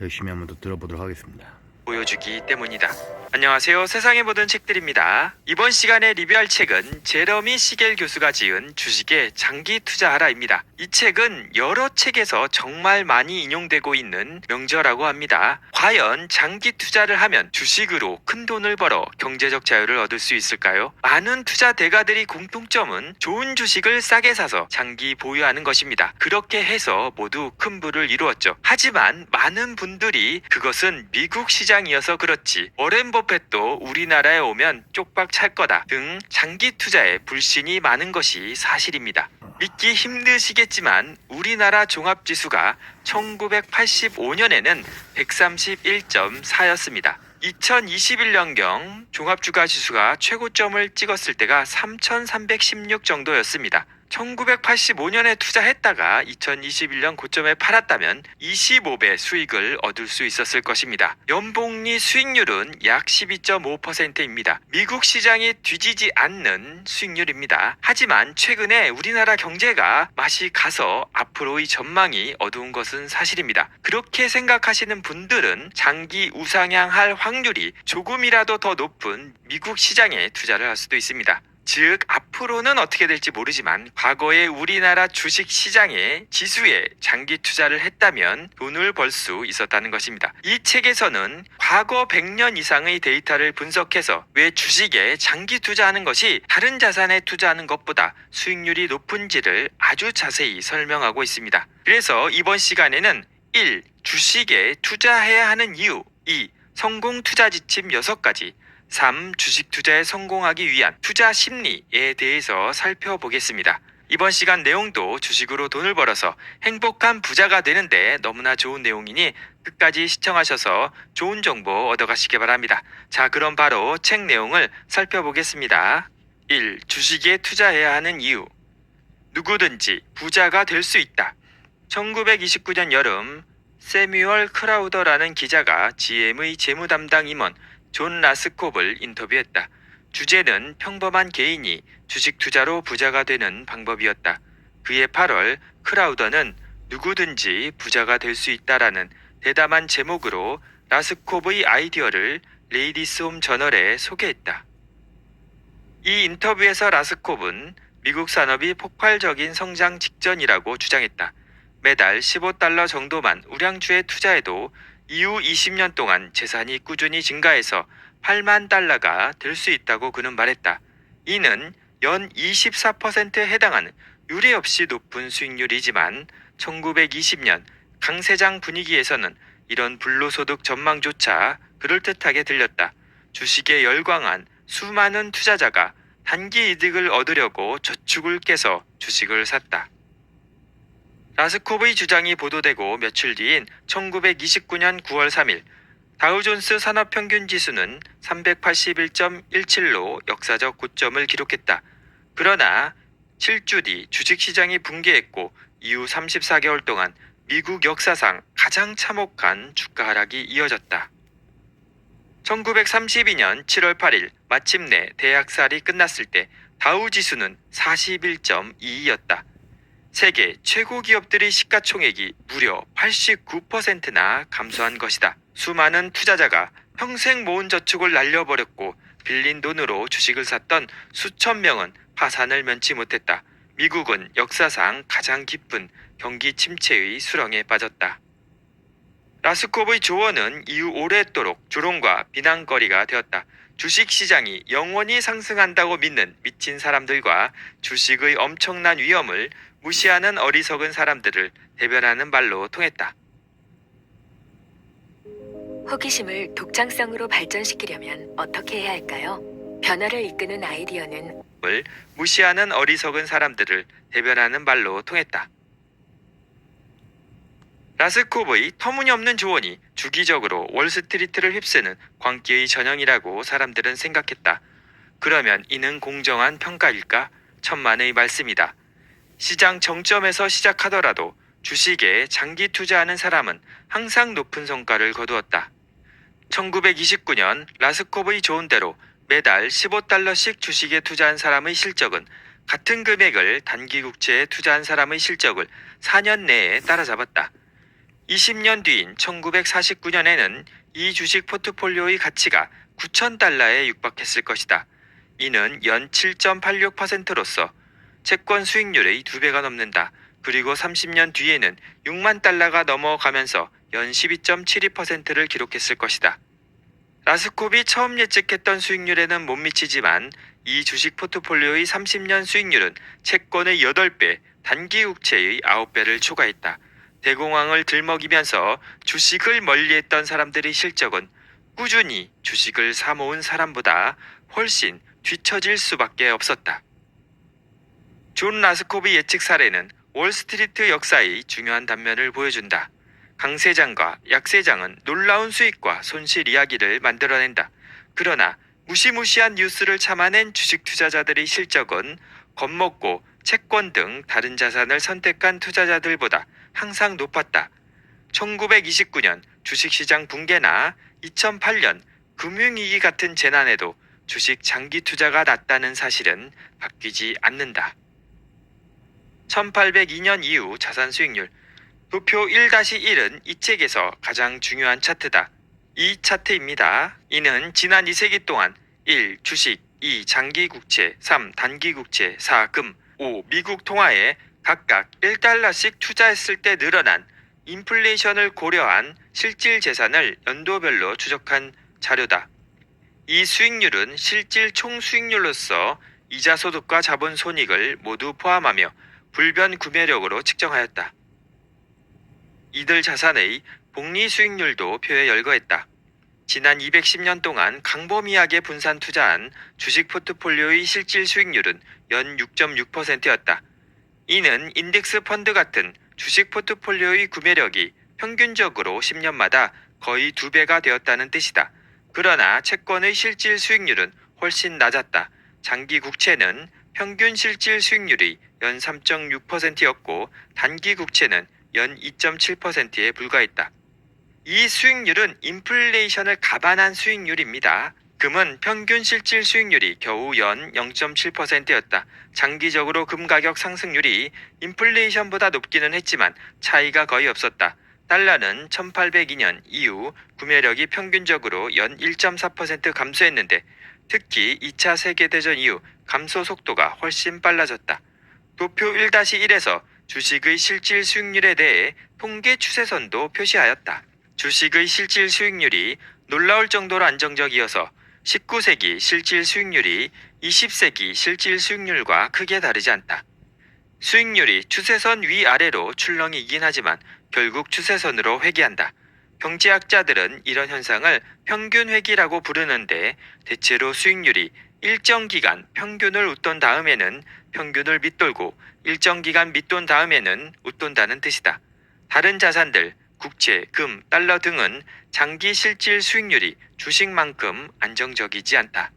열심히 한번 더 들어보도록 하겠습니다. 보여주기 때문이다. 안녕하세요. 세상의 모든 책들입니다. 이번 시간에 리뷰할 책은 제러미 시겔 교수가 지은 주식에 장기 투자하라입니다. 이 책은 여러 책에서 정말 많이 인용되고 있는 명저라고 합니다. 과연 장기 투자를 하면 주식으로 큰 돈을 벌어 경제적 자유를 얻을 수 있을까요? 많은 투자 대가들이 공통점은 좋은 주식을 싸게 사서 장기 보유하는 것입니다. 그렇게 해서 모두 큰 부를 이루었죠. 하지만 많은 분들이 그것은 미국 시장 이어서 그렇지 워렌 버펫도 우리나라에 오면 쪽박 찰 거다 등 장기 투자에 불신이 많은 것이 사실입니다. 믿기 힘드시겠지만 우리나라 종합지수가 1985년에는 131.4였습니다. 2021년경 종합주가 지수가 최고점을 찍었을 때가 3,316 정도였습니다. 1985년에 투자했다가 2021년 고점에 팔았다면 25배 수익을 얻을 수 있었을 것입니다. 연복리 수익률은 약 12.5%입니다. 미국 시장이 뒤지지 않는 수익률입니다. 하지만 최근에 우리나라 경제가 맛이 가서 앞으로의 전망이 어두운 것은 사실입니다. 그렇게 생각하시는 분들은 장기 우상향할 확률이 조금이라도 더 높은 미국 시장에 투자를 할 수도 있습니다. 즉 앞으로는 어떻게 될지 모르지만 과거에 우리나라 주식 시장의 지수에 장기 투자를 했다면 돈을 벌 수 있었다는 것입니다. 이 책에서는 과거 100년 이상의 데이터를 분석해서 왜 주식에 장기 투자하는 것이 다른 자산에 투자하는 것보다 수익률이 높은지를 아주 자세히 설명하고 있습니다. 그래서 이번 시간에는 1. 주식에 투자해야 하는 이유 2. 성공 투자 지침 6가지 3. 주식 투자에 성공하기 위한 투자 심리에 대해서 살펴보겠습니다. 이번 시간 내용도 주식으로 돈을 벌어서 행복한 부자가 되는데 너무나 좋은 내용이니 끝까지 시청하셔서 좋은 정보 얻어가시기 바랍니다. 자, 그럼 바로 책 내용을 살펴보겠습니다. 1. 주식에 투자해야 하는 이유. 누구든지 부자가 될 수 있다. 1929년 여름 세뮤얼 크라우더라는 기자가 GM의 재무 담당 임원 존 라스콥을 인터뷰했다. 주제는 평범한 개인이 주식 투자로 부자가 되는 방법이었다. 그해 8월 크라우더는 누구든지 부자가 될 수 있다라는 대담한 제목으로 라스콥의 아이디어를 레이디스 홈 저널에 소개했다. 이 인터뷰에서 라스콥은 미국 산업이 폭발적인 성장 직전이라고 주장했다. 매달 15달러 정도만 우량주에 투자해도 이후 20년 동안 재산이 꾸준히 증가해서 8만 달러가 될 수 있다고 그는 말했다. 이는 연 24%에 해당하는 유례 없이 높은 수익률이지만 1920년 강세장 분위기에서는 이런 불로소득 전망조차 그럴듯하게 들렸다. 주식에 열광한 수많은 투자자가 단기 이득을 얻으려고 저축을 깨서 주식을 샀다. 라스코브의 주장이 보도되고 며칠 뒤인 1929년 9월 3일 다우존스 산업평균 지수는 381.17로 역사적 고점을 기록했다. 그러나 7주 뒤 주식시장이 붕괴했고 이후 34개월 동안 미국 역사상 가장 참혹한 주가 하락이 이어졌다. 1932년 7월 8일 마침내 대학살이 끝났을 때 다우 지수는 41.22였다. 세계 최고 기업들의 시가총액이 무려 89%나 감소한 것이다. 수많은 투자자가 평생 모은 저축을 날려버렸고 빌린 돈으로 주식을 샀던 수천 명은 파산을 면치 못했다. 미국은 역사상 가장 깊은 경기 침체의 수렁에 빠졌다. 라스코브의 조언은 이후 오랫도록 조롱과 비난거리가 되었다. 주식 시장이 영원히 상승한다고 믿는 미친 사람들과 주식의 엄청난 위험을 무시하는 어리석은 사람들을 대변하는 말로 통했다. 호기심을 독창성으로 발전시키려면 어떻게 해야 할까요? 변화를 이끄는 아이디어는 을 무시하는 어리석은 사람들을 대변하는 말로 통했다. 라스코브의 터무니없는 조언이 주기적으로 월스트리트를 휩쓰는 광기의 전형이라고 사람들은 생각했다. 그러면 이는 공정한 평가일까? 천만의 말씀이다. 시장 정점에서 시작하더라도 주식에 장기 투자하는 사람은 항상 높은 성과를 거두었다. 1929년 라스코브의 조언대로 매달 15달러씩 주식에 투자한 사람의 실적은 같은 금액을 단기 국채에 투자한 사람의 실적을 4년 내에 따라잡았다. 20년 뒤인 1949년에는 이 주식 포트폴리오의 가치가 9천 달러에 육박했을 것이다. 이는 연 7.86%로서 채권 수익률의 2배가 넘는다. 그리고 30년 뒤에는 6만 달러가 넘어가면서 연 12.72%를 기록했을 것이다. 라스콥이 처음 예측했던 수익률에는 못 미치지만 이 주식 포트폴리오의 30년 수익률은 채권의 8배, 단기 국채의 9배를 초과했다. 대공황을 들먹이면서 주식을 멀리했던 사람들의 실적은 꾸준히 주식을 사모은 사람보다 훨씬 뒤처질 수밖에 없었다. 존 라스콥의 예측 사례는 월스트리트 역사의 중요한 단면을 보여준다. 강세장과 약세장은 놀라운 수익과 손실 이야기를 만들어낸다. 그러나 무시무시한 뉴스를 참아낸 주식 투자자들의 실적은 겁먹고 채권 등 다른 자산을 선택한 투자자들보다 항상 높았다. 1929년 주식시장 붕괴나 2008년 금융위기 같은 재난에도 주식 장기 투자가 낮다는 사실은 바뀌지 않는다. 1802년 이후 자산 수익률 도표 1-1은 이 책에서 가장 중요한 차트다. 이 차트입니다. 이는 지난 2세기 동안 1. 주식 2. 장기 국채 3. 단기 국채 4. 금 5. 미국 통화에 각각 1달러씩 투자했을 때 늘어난 인플레이션을 고려한 실질 재산을 연도별로 추적한 자료다. 이 수익률은 실질 총 수익률로서 이자 소득과 자본 손익을 모두 포함하며 불변 구매력으로 측정하였다. 이들 자산의 복리 수익률도 표에 열거했다. 지난 210년 동안 강범위하게 분산 투자한 주식 포트폴리오의 실질 수익률은 연 6.6%였다. 이는 인덱스 펀드 같은 주식 포트폴리오의 구매력이 평균적으로 10년마다 거의 두 배가 되었다는 뜻이다. 그러나 채권의 실질 수익률은 훨씬 낮았다. 장기 국채는 평균 실질 수익률이 연 3.6%였고 단기 국채는 연 2.7%에 불과했다. 이 수익률은 인플레이션을 감안한 수익률입니다. 금은 평균 실질 수익률이 겨우 연 0.7%였다. 장기적으로 금 가격 상승률이 인플레이션보다 높기는 했지만 차이가 거의 없었다. 달러는 1802년 이후 구매력이 평균적으로 연 1.4% 감소했는데 특히 2차 세계대전 이후 감소 속도가 훨씬 빨라졌다. 도표 1-1에서 주식의 실질 수익률에 대해 통계 추세선도 표시하였다. 주식의 실질 수익률이 놀라울 정도로 안정적이어서 19세기 실질 수익률이 20세기 실질 수익률과 크게 다르지 않다. 수익률이 추세선 위아래로 출렁이긴 하지만 결국 추세선으로 회귀한다. 경제학자들은 이런 현상을 평균 회귀라고 부르는데 대체로 수익률이 일정 기간 평균을 웃돈 다음에는 평균을 밑돌고 일정 기간 밑돈 다음에는 웃돈다는 뜻이다. 다른 자산들, 국채, 금, 달러 등은 장기 실질 수익률이 주식만큼 안정적이지 않다.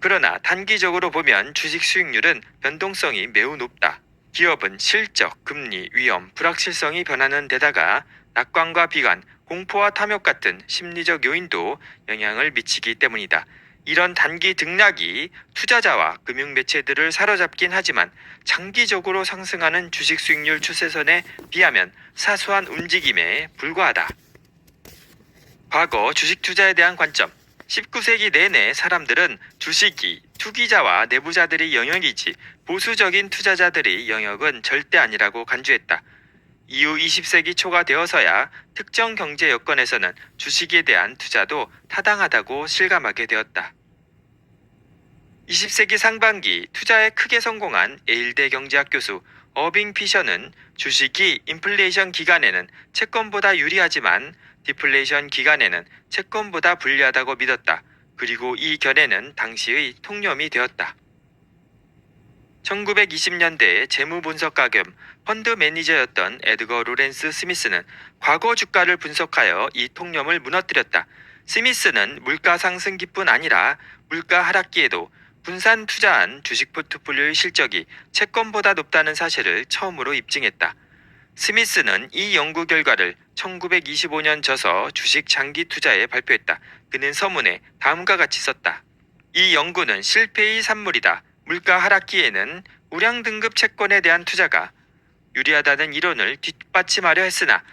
그러나 단기적으로 보면 주식 수익률은 변동성이 매우 높다. 기업은 실적, 금리, 위험, 불확실성이 변하는 데다가 낙관과 비관, 공포와 탐욕 같은 심리적 요인도 영향을 미치기 때문이다. 이런 단기 등락이 투자자와 금융 매체들을 사로잡긴 하지만 장기적으로 상승하는 주식 수익률 추세선에 비하면 사소한 움직임에 불과하다. 과거 주식 투자에 대한 관점. 19세기 내내 사람들은 주식이 투기자와 내부자들의 영역이지 보수적인 투자자들의 영역은 절대 아니라고 간주했다. 이후 20세기 초가 되어서야 특정 경제 여건에서는 주식에 대한 투자도 타당하다고 실감하게 되었다. 20세기 상반기 투자에 크게 성공한 에일대 경제학 교수 어빙 피셔는 주식이 인플레이션 기간에는 채권보다 유리하지만 디플레이션 기간에는 채권보다 불리하다고 믿었다. 그리고 이 견해는 당시의 통념이 되었다. 1920년대에 재무 분석가 겸 펀드 매니저였던 에드거 로렌스 스미스는 과거 주가를 분석하여 이 통념을 무너뜨렸다. 스미스는 물가 상승기뿐 아니라 물가 하락기에도 분산 투자한 주식 포트폴리오의 실적이 채권보다 높다는 사실을 처음으로 입증했다. 스미스는 이 연구 결과를 1925년 저서 주식 장기 투자에 발표했다. 그는 서문에 다음과 같이 썼다. 이 연구는 실패의 산물이다. 물가 하락기에는 우량 등급 채권에 대한 투자가 유리하다는 이론을 뒷받침하려 했으나